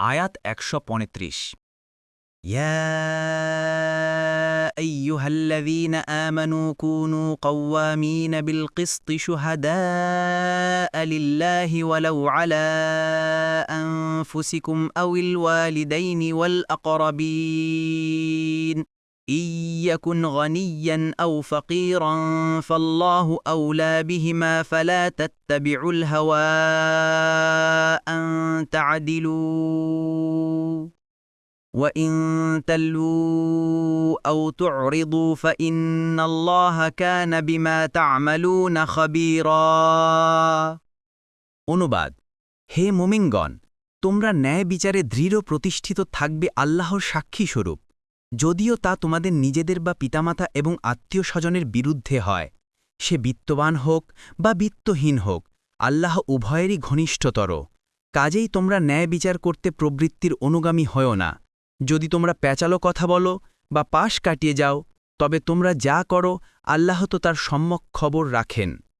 আয়াত একশো পঁয়ত্রিশ يا ايها الذين امنوا كونوا قوامين بالقسط شهداء لله ولو على انفسكم او الوالدين والاقربين ان يكن غنيا او فقيرا فالله اولى بهما فلا تتبعوا الهوى ان تعدلوا وان تلووا او تعرضوا فان الله كان بما تعملون خبيرا অনুবাদ হে মুমিনগণ তোমরা ন্যায় বিচারে দৃঢ় প্রতিষ্ঠিত থাকবে আল্লাহর সাক্ষী স্বরূপ যদিও তা তোমাদের নিজেদের বা পিতামাতা এবং আত্মীয় স্বজনের বিরুদ্ধে হয় সে বিত্তবান হোক বা বিত্তহীন হোক আল্লাহ উভয়েরই ঘনিষ্ঠতর কাজেই তোমরা ন্যায় বিচার করতে প্রবৃত্তির অনুগামী হও না। যদি তোমরা প্যাচালো কথা বলো বা পাশ কাটিয়ে যাও, তবে তোমরা যা করো, আল্লাহ তো তার সম্যক খবর রাখেন।